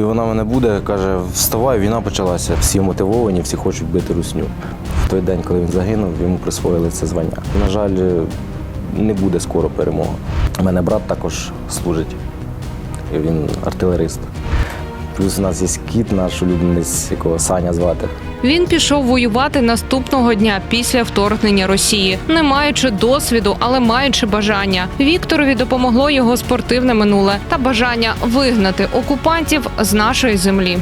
І вона мене буде, каже, вставай, війна почалася. Всі мотивовані, всі хочуть бити русню. В той день, коли він загинув, йому присвоїли це звання. На жаль, не буде скоро перемога. У мене брат також служить. Він артилерист. Плюс у нас є кіт, наш улюбленець, якого Саня звати. Він пішов воювати наступного дня після вторгнення Росії, не маючи досвіду, але маючи бажання. Вікторові допомогло його спортивне минуле та бажання вигнати окупантів з нашої землі.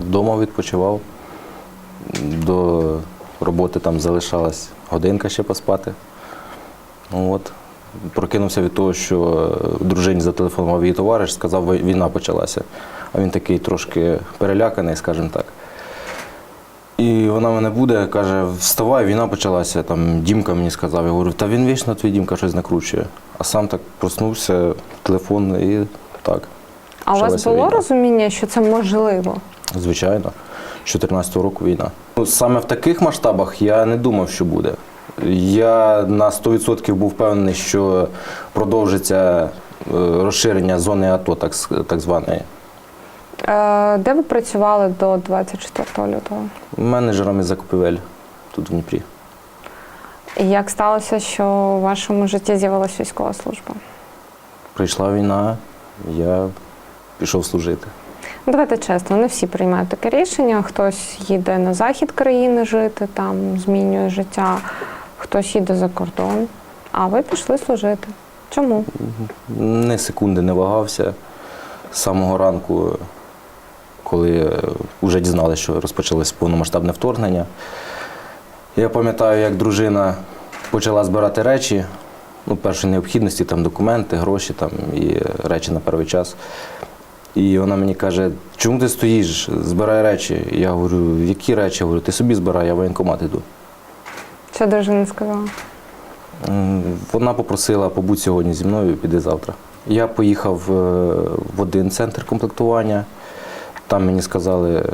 Вдома відпочивав. До роботи там залишалась годинка ще поспати. Ну, От. Прокинувся від того, що дружині зателефонував її товариш, сказав, «Вій- війна почалася. А він такий трошки переляканий, скажімо так. І вона мене буде, каже, вставай, війна почалася. Там Дімка мені сказав. Я говорю, та він вічно твій Дімка щось накручує. А сам так проснувся, телефон і так. А у вас було війна. розуміння, що це можливо? Звичайно, з 14-го року війна. Ну, Саме в таких масштабах я не думав, що буде. Я на 100% був впевнений, що продовжиться е, розширення зони АТО, так, так званої. Е, де ви працювали до 24 лютого? Менеджером із закупівель тут в Дніпрі. І як сталося, що у вашому житті з'явилася військова служба? Прийшла війна, я пішов служити. Ну, Давайте чесно, не всі приймають таке рішення. Хтось їде на захід країни жити, там змінює життя, хтось їде за кордон. А ви пішли служити. Чому? Ні секунди не вагався. З самого ранку, коли вже дізналися, що розпочалось повномасштабне вторгнення. Я пам'ятаю, як дружина почала збирати речі, ну, першої необхідності, там документи, гроші там, і речі на перший час. І вона мені каже, чому ти стоїш, збирай речі. Я говорю, які речі? Я говорю, ти собі збирай, я в воєнкомат іду. Що дружина сказала? Вона попросила побудь сьогодні зі мною, піди завтра. Я поїхав е, в один центр комплектування. Там мені сказали,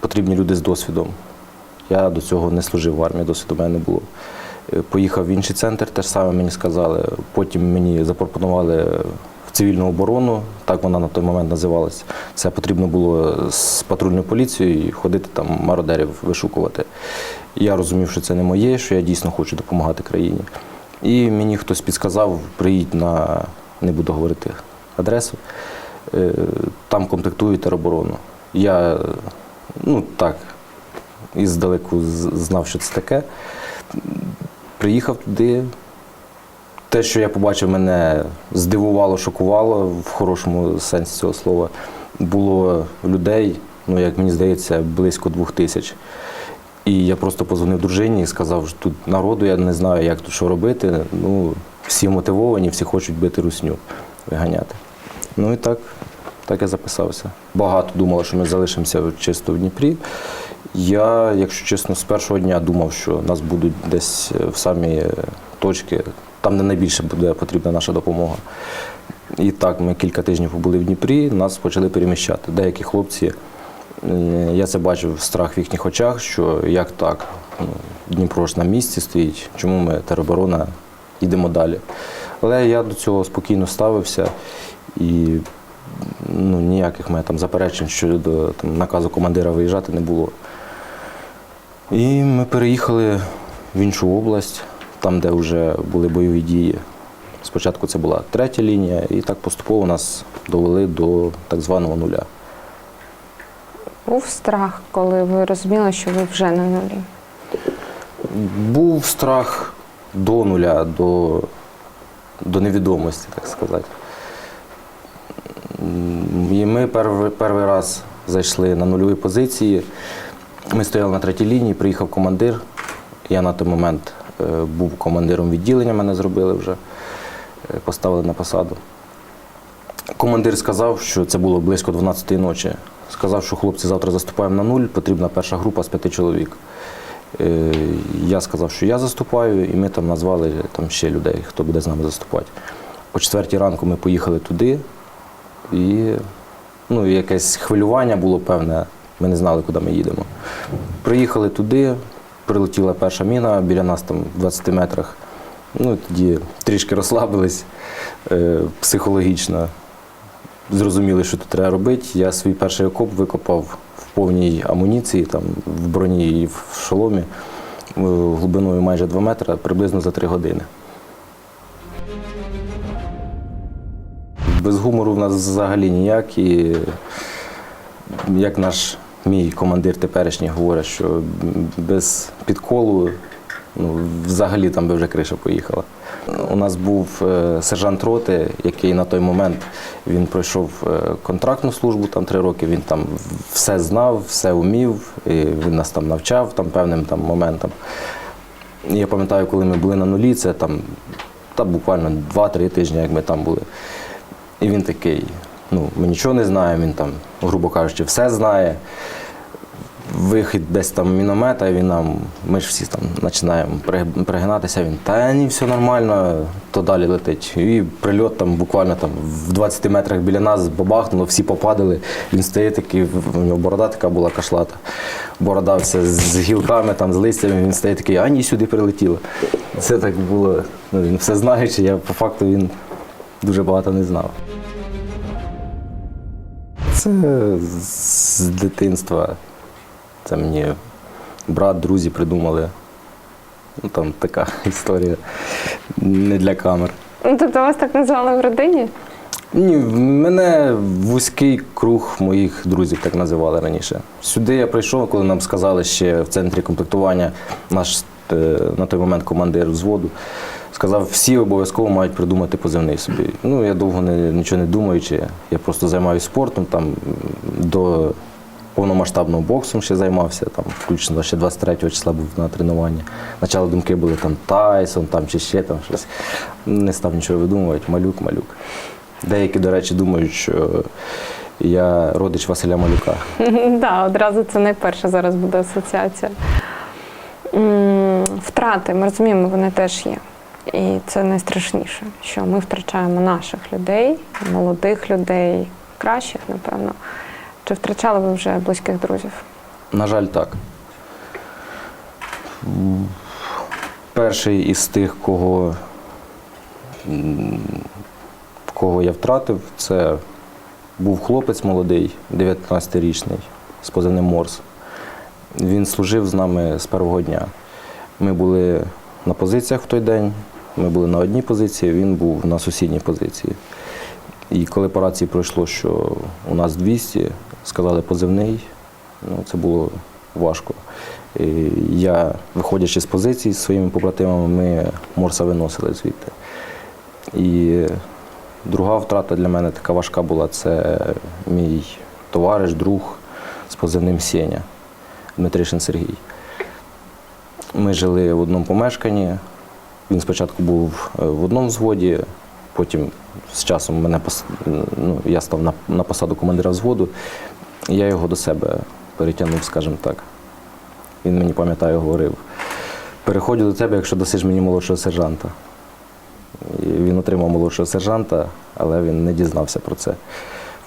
потрібні люди з досвідом. Я до цього не служив в армії, досвіду мене не було. Е, Поїхав в інший центр, те ж саме мені сказали. Потім мені запропонували цивільну оборону, так вона на той момент називалась. Це потрібно було з патрульною поліцією ходити там мародерів вишукувати. Я розумів, що це не моє, що я дійсно хочу допомагати країні. І мені хтось підказав, приїдь на, не буду говорити адресу, е, там комплектують тероборону. Я ну так, іздалеку знав, що це таке. Приїхав туди. Те, що я побачив, мене здивувало, шокувало в хорошому сенсі цього слова. Було людей, ну як мені здається, близько двох тисяч. І я просто позвонив дружині і сказав, що тут народу, я не знаю, як тут що робити. Ну, всі мотивовані, всі хочуть бити русню, виганяти. Ну і так, так я записався. Багато думало, що ми залишимося чисто в Дніпрі. Я, якщо чесно, з першого дня думав, що нас будуть десь в самі точки, там, де найбільше буде потрібна наша допомога. І так, ми кілька тижнів побули в Дніпрі, нас почали переміщати. Деякі хлопці, е, я це бачив страх в їхніх очах, що як так, ну, Дніпро ж на місці стоїть, чому ми тероборона йдемо далі. Але я до цього спокійно ставився і ну, ніяких там заперечень щодо там, наказу командира виїжджати не було. І ми переїхали в іншу область, там, де вже були бойові дії. Спочатку це була третя лінія, і так поступово нас довели до так званого нуля. Був страх, коли ви розуміли, що ви вже на нулі. Був страх до нуля, до, до невідомості, так сказати. І ми перший, перший раз зайшли на нульові позиції. Ми стояли на третій лінії, приїхав командир. Я на той момент е, був командиром відділення, мене зробили вже, е, поставили на посаду. Командир сказав, що це було близько 12-ї ночі. Сказав, що хлопці завтра заступаємо на нуль, потрібна перша група з п'яти чоловік. Е, Я сказав, що я заступаю, і ми там назвали там ще людей, хто буде з нами заступати. О четвертій ранку ми поїхали туди, і ну, якесь хвилювання було певне. Ми не знали, куди ми їдемо. Приїхали туди, прилетіла перша міна біля нас там в 20 метрах. Ну, тоді трішки розслабились е, психологічно. зрозуміли, що тут треба робити. Я свій перший окоп викопав в повній амуніції, там, в броні і в шоломі, е, глибиною майже 2 метри, приблизно за 3 години. Без гумору в нас взагалі ніяк. І як наш мій командир теперішній говорить, що без підколу ну, взагалі там би вже криша поїхала. У нас був е, сержант роти, який на той момент він пройшов е, контрактну службу там три роки. Він там все знав, все вмів, і він нас там навчав там певним там моментам. Я пам'ятаю, коли ми були на нулі, це там та буквально 2-3 тижні, як ми там були. І він такий, ну, ми нічого не знаємо, він там, грубо кажучи, все знає. Вихід десь там міномета, він нам, ми ж всі там починаємо пригинатися, він, та ні, все нормально, то далі летить. І прильот там буквально там в 20 метрах біля нас бабахнуло, всі попадали. Він стоїть такий, у нього борода така була кашлата. Борода вся з гілками, там, з листями, він стоїть такий, а ні, сюди прилетіло. Це так було. Ну, він все знаючи, я по факту він дуже багато не знав. Це з дитинства. Це мені брат, друзі придумали. Ну, там така історія не для камер. Ну, тобто вас так назвали в родині? Ні, в мене вузький круг моїх друзів так називали раніше. Сюди я прийшов, коли нам сказали ще в центрі комплектування наш е, на той момент командир взводу. Сказав, всі обов'язково мають придумати позивний собі. Ну, я довго не, нічого не думаючи, я просто займаюся спортом, там до повномасштабного боксом ще займався, там, включно ще 23 числа був на тренуванні. Спочатку думки були там Тайсон там, чи ще там щось. Не став нічого видумувати, малюк, малюк. Деякі, до речі, думають, що я родич Василя Малюка. Так, одразу це найперша зараз буде асоціація. Втрати, ми розуміємо, вони теж є. І це найстрашніше, що ми втрачаємо наших людей, молодих людей, кращих, напевно. Чи втрачали ви вже близьких друзів? На жаль, так. Перший із тих, кого, кого я втратив, це був хлопець молодий, 19-річний, з позивним Морс. Він служив з нами з першого дня. Ми були на позиціях в той день, ми були на одній позиції, він був на сусідній позиції. І коли по рації пройшло, що у нас 200, сказали позивний, ну, це було важко. І я, виходячи з позиції з своїми побратимами, ми Морса виносили звідти. І друга втрата для мене така важка була це мій товариш, друг з позивним Сеня, Дмитришин Сергій. Ми жили в одному помешканні. Він спочатку був е, в одному взводі, потім з часом мене ну, я став на, на посаду командира взводу, і я його до себе перетягнув, скажімо так. Він мені пам'ятаю, говорив: переходжу до тебе, якщо досиш мені молодшого сержанта. І він отримав молодшого сержанта, але він не дізнався про це.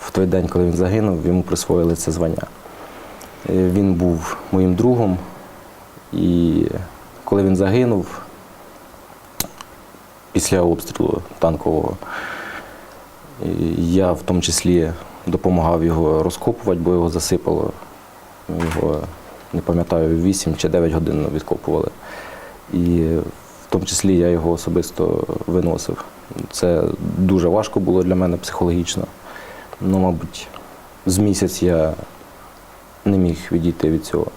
В той день, коли він загинув, йому присвоїли це звання. І Він був моїм другом, і коли він загинув, після обстрілу танкового, я в тому числі допомагав його розкопувати, бо його засипало. Його, не пам'ятаю, 8 чи 9 годин відкопували. І в тому числі я його особисто виносив. Це дуже важко було для мене психологічно. Ну, мабуть, з місяць я не міг відійти від цього.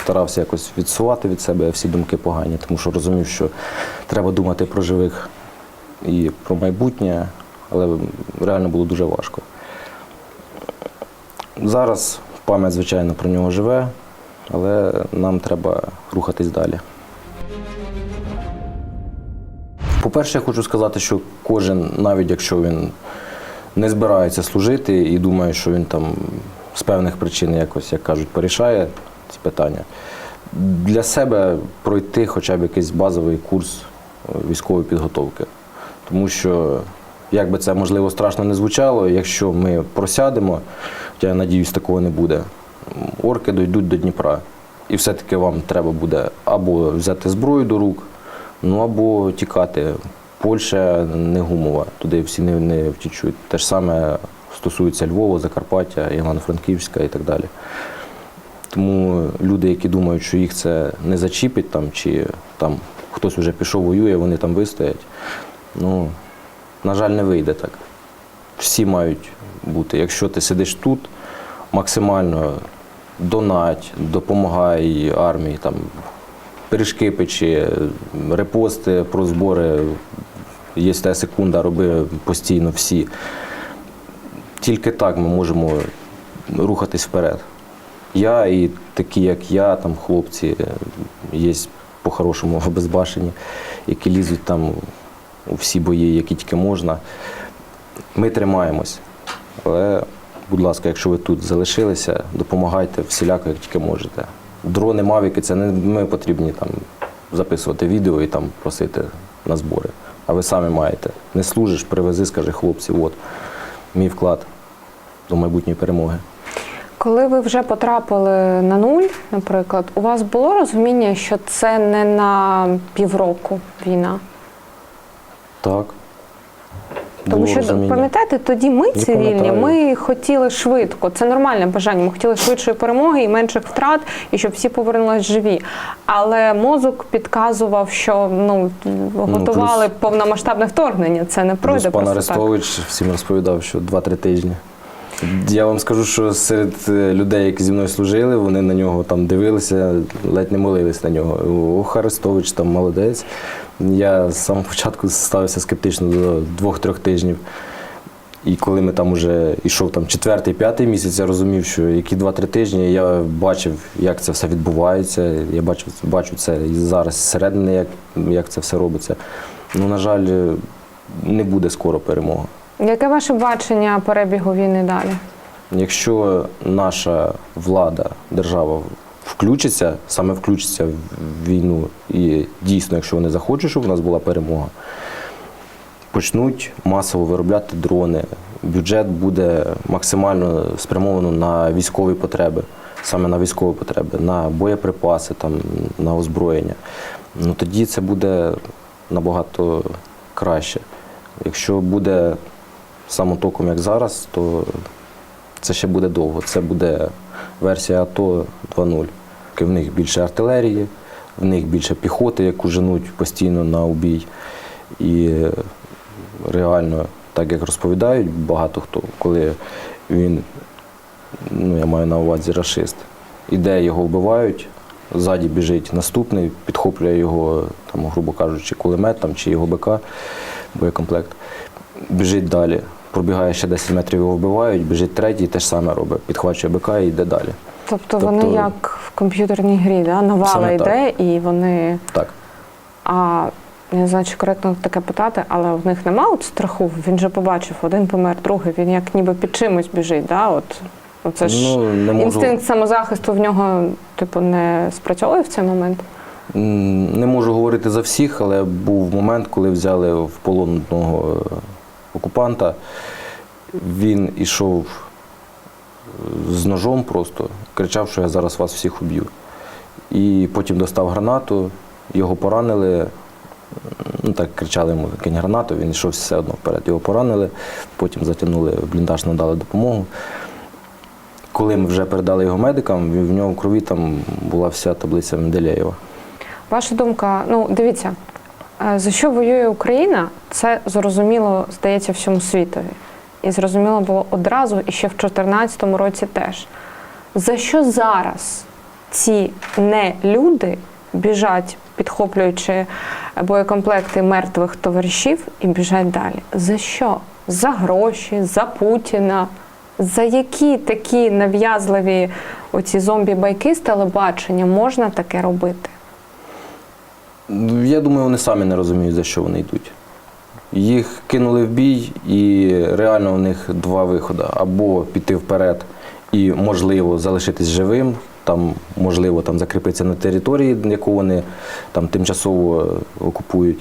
Старався якось відсувати від себе всі думки погані, тому що розумів, що треба думати про живих і про майбутнє, але реально було дуже важко. Зараз пам'ять, звичайно, про нього живе, але нам треба рухатись далі. По-перше, я хочу сказати, що кожен, навіть якщо він не збирається служити і думає, що він там з певних причин якось, як кажуть, порішає ці питання, для себе пройти хоча б якийсь базовий курс е, військової підготовки. Тому що, як би це можливо страшно не звучало, якщо ми просядемо, я надіюсь, такого не буде, орки дійдуть до Дніпра. І все-таки вам треба буде або взяти зброю до рук, ну або тікати. Польща не гумова, туди всі не, не втічуть. Те ж саме стосуються Львова, Закарпаття, Івано-Франківська і так далі. Тому люди, які думають, що їх це не зачіпить, там, чи там хтось вже пішов воює, вони там вистоять. Ну, на жаль, не вийде так. Всі мають бути. Якщо ти сидиш тут, максимально донать, допомагай армії, там, пиріжки печи, репости про збори. Є та секунда, роби постійно всі. Тільки так ми можемо рухатись вперед. Я і такі, як я, там хлопці, є по-хорошому обезбашені, які лізуть там у всі бої, які тільки можна. Ми тримаємось. Але, будь ласка, якщо ви тут залишилися, допомагайте всіляко, як тільки можете. Дрони, мавіки це не ми потрібні там записувати відео і там просити на збори. А ви самі маєте. Не служиш, привези, скажи хлопці, от мій вклад до майбутньої перемоги. Коли ви вже потрапили на нуль, наприклад, у вас було розуміння, що це не на півроку війна? Так. Тому Було що розуміння. пам'ятаєте, тоді ми цивільні, пам'ятаю. ми хотіли швидко. Це нормальне бажання. Ми хотіли швидшої перемоги і менших втрат, і щоб всі повернулись живі. Але мозок підказував, що ну готували повномасштабне вторгнення. Це не Плюс пройде пан просто так. Арестович всім розповідав, що 2-3 тижні. Я вам скажу, що серед е, людей, які зі мною служили, вони на нього там дивилися, ледь не молились на нього. Ох, Арестович там молодець. Я з самого початку ставився скептично до двох-трьох тижнів. І коли ми там уже йшов там четвертий, п'ятий місяць, я розумів, що які два-три тижні я бачив, як це все відбувається. Я бачив, бачу це і зараз зсередини, як, як це все робиться. Ну, на жаль, не буде скоро перемога. Яке ваше бачення перебігу війни далі? Якщо наша влада, держава включиться, саме включиться в війну, і дійсно, якщо вони захочуть, щоб у нас була перемога, почнуть масово виробляти дрони. Бюджет буде максимально спрямовано на військові потреби, саме на військові потреби, на боєприпаси, там, на озброєння. Ну тоді це буде набагато краще. Якщо буде самотоком, як зараз, то це ще буде довго. Це буде версія АТО 2.0. В них більше артилерії, в них більше піхоти, яку женуть постійно на убій. І реально, так як розповідають багато хто, коли він, ну я маю на увазі рашист, іде, його вбивають, ззаді біжить наступний, підхоплює його, там, грубо кажучи, кулемет там, чи його БК, боєкомплект, біжить далі. Пробігає ще 10 метрів, його вбивають, біжить третій, те ж саме робить, підхвачує БК і йде далі. Тобто, Тобто- вони як в комп'ютерній грі, да? навала Саме так. йде, і вони. Так. А я не знаю, чи коректно таке питати, але в них немає от страху. Він же побачив, один помер, другий. Він як ніби під чимось біжить. Да? От, це ж Ну, не можу, інстинкт самозахисту в нього, типу, не спрацьовує в цей момент. не можу говорити за всіх, але був момент, коли взяли в полон одного окупанта. Він ішов е, з ножом просто, кричав, що я зараз вас всіх уб'ю. І потім достав гранату, його поранили. Ну так кричали йому кинь гранату, він йшов все одно вперед. Його поранили, потім затягнули в бліндаж, надали допомогу. Коли ми вже передали його медикам, в нього в крові там була вся таблиця Менделєєва. Ваша думка, ну дивіться, е, за що воює Україна, це зрозуміло, здається, всьому світові. І зрозуміло було одразу і ще в 2014 році теж. За що зараз ці не люди біжать, підхоплюючи боєкомплекти мертвих товаришів і біжать далі? За що? За гроші, за Путіна. За які такі нав'язливі оці зомбі-байки з телебачення можна таке робити? Я думаю, вони самі не розуміють, за що вони йдуть. Їх кинули в бій, і реально у них два виходи: або піти вперед і, можливо, залишитись живим, там, можливо, там закріпитися на території, яку вони там тимчасово е, окупують,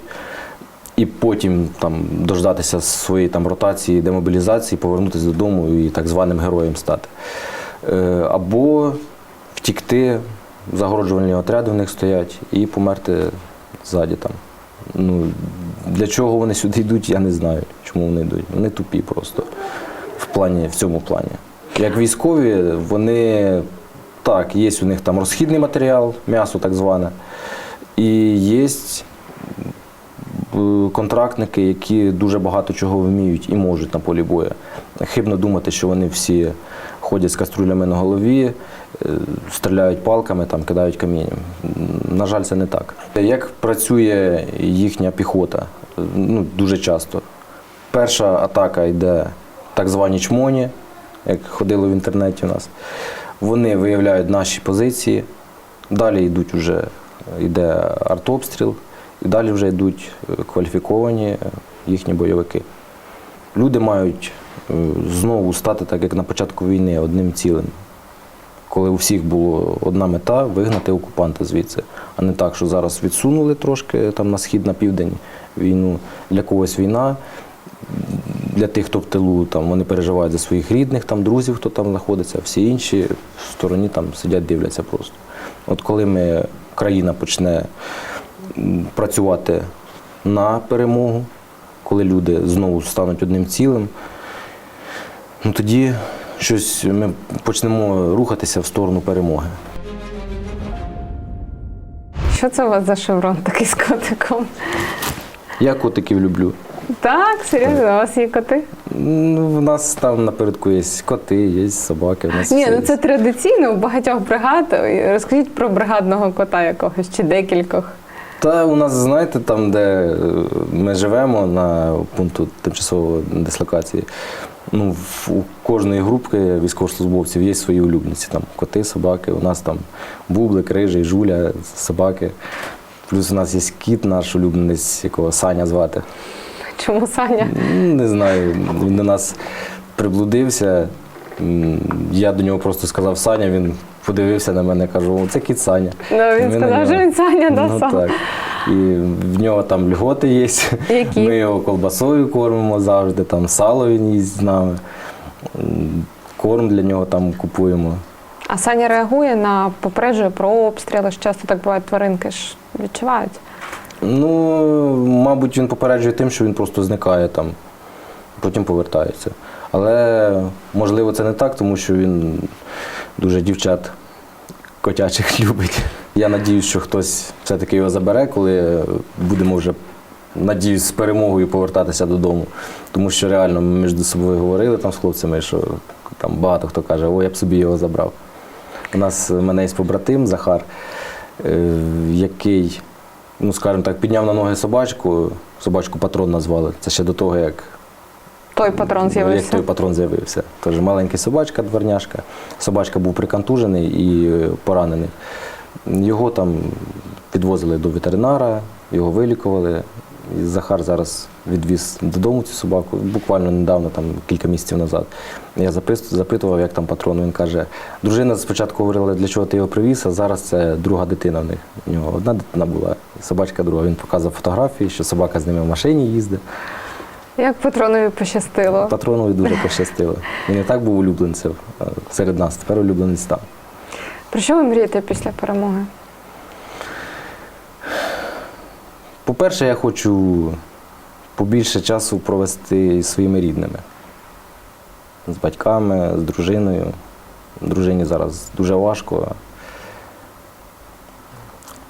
і потім там дождатися своєї там ротації, демобілізації, повернутися додому і так званим героєм стати. Е, Або втікти, загороджувальні отряди в них стоять і померти ззаді там. Ну, для чого вони сюди йдуть, я не знаю, чому вони йдуть. Вони тупі просто. в плані, в цьому плані. Як військові, вони так, є у них там розхідний матеріал, м'ясо так зване, і є е, контрактники, які дуже багато чого вміють і можуть на полі бою. Хибно думати, що вони всі ходять з каструлями на голові, е, стріляють палками, там, кидають камінням. На жаль, це не так. Як працює їхня піхота? Ну, дуже часто. Перша атака йде так звані чмоні, як ходило в інтернеті у нас. Вони виявляють наші позиції, далі йдуть вже, йде артобстріл, і далі вже йдуть кваліфіковані їхні бойовики. Люди мають знову стати так, як на початку війни, одним цілим. Коли у всіх була одна мета вигнати окупанта звідси, а не так, що зараз відсунули трошки там на схід, на південь війну. Для когось війна, для тих, хто в тилу, там вони переживають за своїх рідних, там друзів, хто там знаходиться, всі інші в стороні там сидять, дивляться просто. От коли ми, країна почне працювати на перемогу, коли люди знову стануть одним цілим, ну тоді щось ми почнемо рухатися в сторону перемоги. Що це у вас за шеврон такий з котиком? Я котиків люблю. Так, серйозно, у вас є коти? Ну, у нас там напередку є коти, є собаки. У нас Ні, все ну є. це традиційно у багатьох бригад. Розкажіть про бригадного кота якогось чи декількох. Та у нас, знаєте, там, де е, ми живемо на пункту тимчасової дислокації, ну, у кожної групки військовослужбовців є свої улюбленці. Там коти, собаки, у нас там бублик, рижий, жуля, собаки. Плюс у нас є кіт, наш улюбленець, якого Саня звати. Чому Саня? Не знаю, він до нас приблудився. Я до нього просто сказав Саня, він подивився на мене, кажу, о, це кіт Саня. Ну, він Ми сказав, що він Саня, да, Ну сам. так. І в нього там льготи є. Які? Ми його колбасою кормимо завжди, там сало він їсть з нами. Корм для нього там купуємо. А Саня реагує на попереджує про обстріли. ж Часто так буває, тваринки ж відчувають. Ну, мабуть, він попереджує тим, що він просто зникає там, потім повертається. Але можливо це не так, тому що він дуже дівчат котячих любить. Я надіюсь, що хтось все-таки його забере, коли будемо вже, надіюсь, з перемогою повертатися додому. Тому що реально ми між собою говорили там з хлопцями, що там багато хто каже, о, я б собі його забрав. У нас в мене є побратим Захар, е, який, ну скажімо так, підняв на ноги собачку, собачку патрон назвали. Це ще до того, як Той патрон як з'явився. той патрон з'явився. Тож маленька собачка, дворняшка. Собачка був приконтужений і е, поранений. Його там підвозили до ветеринара, його вилікували. І Захар зараз відвіз додому цю собаку, буквально недавно, там кілька місяців назад. Я запитував, як там патрон. Він каже: дружина спочатку говорила, для чого ти його привіз, а зараз це друга дитина в них. У нього одна дитина була, собачка друга. Він показав фотографії, що собака з ними в машині їздить. Як патронові пощастило. Патронові дуже пощастило. Він і так був улюбленцем е, серед нас, тепер улюбленець там. Про що ви мрієте після перемоги? По-перше, я хочу побільше часу провести зі своїми рідними, з батьками, з дружиною. Дружині зараз дуже важко.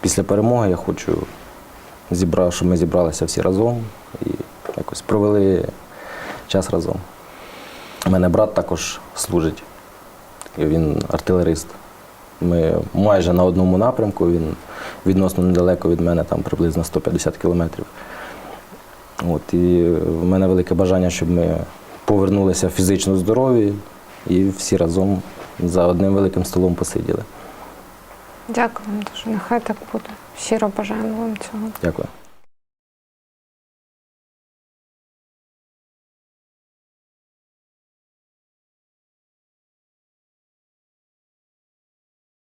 Після перемоги я хочу, щоб ми зібралися всі разом якось провели час разом. У мене брат також служить, він артилерист. Ми майже на одному напрямку, він відносно недалеко від мене, там приблизно 150 кілометрів. От, і в мене велике бажання, щоб ми повернулися фізично здорові і всі разом за одним великим столом посиділи. Дякую вам дуже. Нехай так буде. Щиро бажаємо вам цього. Дякую.